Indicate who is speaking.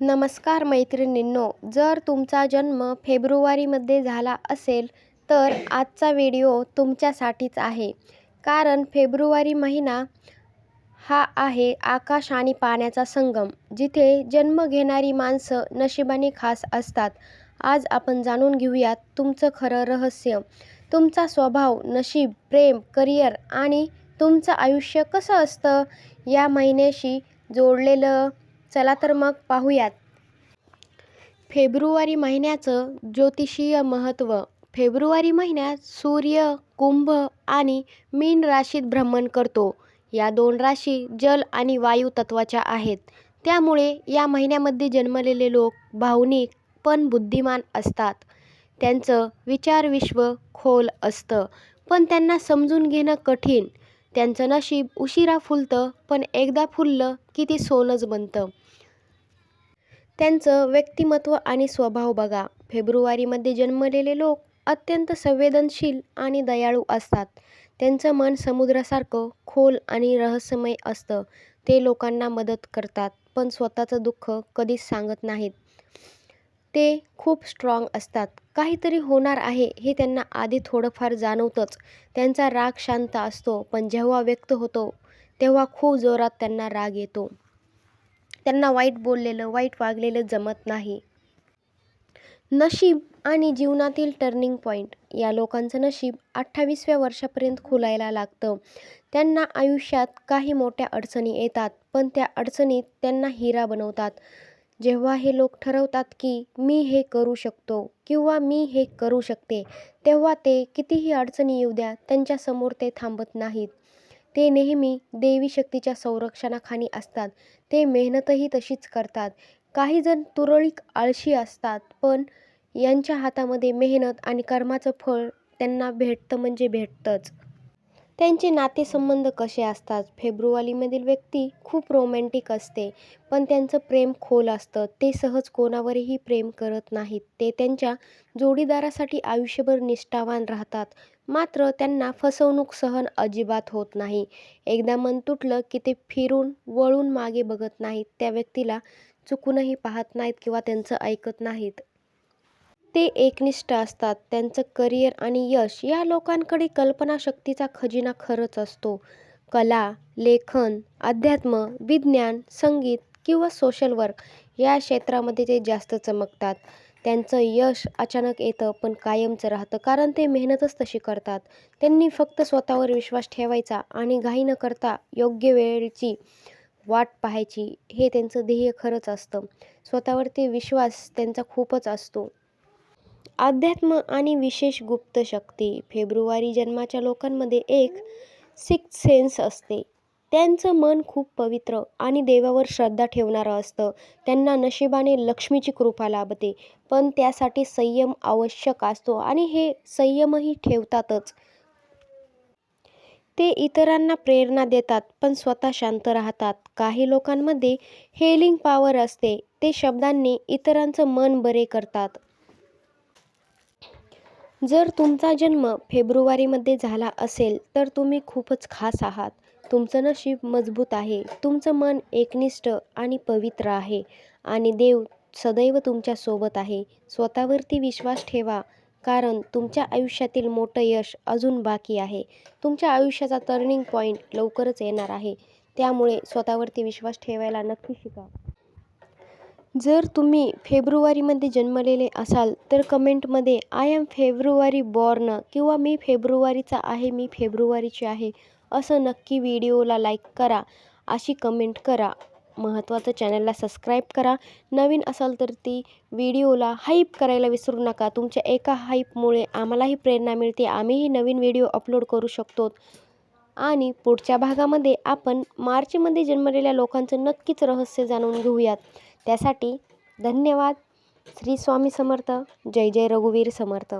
Speaker 1: नमस्कार मैत्रिणींनो जर तुमचा जन्म फेब्रुवारीमध्ये झाला असेल तर आजचा व्हिडिओ तुमच्यासाठीच आहे. कारण फेब्रुवारी महिना हा आहे आकाश आणि पाण्याचा संगम जिथे जन्म घेणारी माणसं नशिबाने खास असतात. आज आपण जाणून घेऊयात तुमचं खरं रहस्य. तुमचा स्वभाव नशीब प्रेम करिअर आणि तुमचं आयुष्य कसं असतं या महिन्याशी जोडलेलं चला तर मग पाहूयात. फेब्रुवारी महिन्याचं ज्योतिषीय महत्त्व. फेब्रुवारी महिन्यात सूर्य कुंभ आणि मीन राशीत भ्रमण करतो. या दोन राशी जल आणि वायू तत्वाच्या आहेत. त्यामुळे या महिन्यामध्ये जन्मलेले लोक भावनिक पण बुद्धिमान असतात. त्यांचं विचारविश्व खोल असतं. पण त्यांना समजून घेणं कठीण. त्यांचं नशीब उशिरा फुलतं पण एकदा फुललं की ते सोनंच बनतं. त्यांचं व्यक्तिमत्व आणि स्वभाव बघा. फेब्रुवारीमध्ये जन्मलेले लोक अत्यंत संवेदनशील आणि दयाळू असतात. त्यांचं मन समुद्रासारखं खोल आणि रहस्यमय असतं. ते लोकांना मदत करतात पण स्वतःचं दुःख कधीच सांगत नाहीत. ते खूप स्ट्रॉंग असतात. काहीतरी होणार आहे हे त्यांना आधी थोडंफार जाणवतंच. त्यांचा राग शांत असतो पण जेव्हा व्यक्त होतो तेव्हा खूप जोरात त्यांना राग येतो. त्यांना वाईट बोललेलं वाईट वागलेलं जमत नाही. नशीब आणि जीवनातील टर्निंग पॉईंट या लोकांचं नशीब अठ्ठावीसव्या वर्षापर्यंत खुलायला लागतं. त्यांना आयुष्यात काही मोठ्या अडचणी येतात पण त्या अडचणीत त्यांना हिरा बनवतात. जेव्हा हे लोक ठरवतात की मी हे करू शकतो किंवा मी हे करू शकते तेव्हा ते कितीही अडचणी येऊ द्या त्यांच्यासमोर ते थांबत नाहीत. ते नेहमी देवी शक्तीच्या संरक्षणाखाली असतात. ते मेहनतही तशीच करतात. काही जण तुरळक आळशी असतात पण यांच्या हातामध्ये मेहनत आणि कर्माचं फळ त्यांना भेटतं म्हणजे भेटतंच. त्यांचे नातेसंबंध कसे असतात? फेब्रुवारीमधील व्यक्ती खूप रोमॅन्टिक असते पण त्यांचं प्रेम खोल असतं. ते सहज कोणावरही प्रेम करत नाहीत. ते त्यांच्या जोडीदारासाठी आयुष्यभर निष्ठावान राहतात. मात्र त्यांना फसवणूक सहन अजिबात होत नाही. एकदा मन तुटलं की ते फिरून वळून मागे बघत नाहीत. त्या व्यक्तीला चुकूनही पाहत नाहीत किंवा त्यांचं ऐकत नाहीत. ते एकनिष्ठ असतात. त्यांचं करिअर आणि यश या लोकांकडे कल्पनाशक्तीचा खजिना खरंच असतो. कला लेखन अध्यात्म विज्ञान संगीत किंवा सोशल वर्क या क्षेत्रामध्ये ते जास्त चमकतात. त्यांचं यश अचानक येतं पण कायमचं राहतं. कारण ते मेहनतच तशी करतात. त्यांनी फक्त स्वतःवर विश्वास ठेवायचा आणि घाई न करता योग्य वेळेची वाट पाहायची हे त्यांचं ध्येय खरंच असतं. स्वतःवरती विश्वास त्यांचा खूपच असतो. अध्यात्म आणि विशेष गुप्त शक्ती. फेब्रुवारी जन्माच्या लोकांमध्ये एक सिक्स सेन्स असते. त्यांचं मन खूप पवित्र आणि देवावर श्रद्धा ठेवणारं असतं. त्यांना नशिबाने लक्ष्मीची कृपा लाभते. पण त्यासाठी संयम आवश्यक असतो आणि हे संयमही ठेवतातच. ते इतरांना प्रेरणा देतात पण स्वतः शांत राहतात. काही लोकांमध्ये हेलिंग पॉवर असते. ते शब्दांनी इतरांचं मन बरे करतात. जर तुमचा जन्म फेब्रुवारीमध्ये झाला असेल तर तुम्ही खूपच खास आहात. तुमचं नशीब मजबूत आहे. तुमचं मन एकनिष्ठ आणि पवित्र आहे आणि देव सदैव तुमच्यासोबत आहे. स्वतःवरती विश्वास ठेवा कारण तुमच्या आयुष्यातील मोठं यश अजून बाकी आहे. तुमच्या आयुष्याचा टर्निंग पॉईंट लवकरच येणार आहे. त्यामुळे स्वतःवरती विश्वास ठेवायला नक्की शिका. जर तुम्ही फेब्रुवारीमध्ये जन्मलेले असाल तर कमेंटमध्ये आय एम फेब्रुवारी बॉर्न किंवा मी फेब्रुवारीचा आहे मी फेब्रुवारीची आहे असं नक्की व्हिडिओला लाईक करा. अशी कमेंट करा. महत्त्वाचं चॅनलला सबस्क्राईब करा. नवीन असाल तर ती व्हिडिओला हाईप करायला विसरू नका. तुमच्या एका हाईपमुळे आम्हालाही प्रेरणा मिळते. आम्हीही नवीन व्हिडिओ अपलोड करू शकतो. आणि पुढच्या भागामध्ये आपण मार्चमध्ये जन्मलेल्या लोकांचं नक्कीच रहस्य जाणून घेऊयात. त्यासाठी धन्यवाद. श्री स्वामी समर्थ. जय जय रघुवीर समर्थ.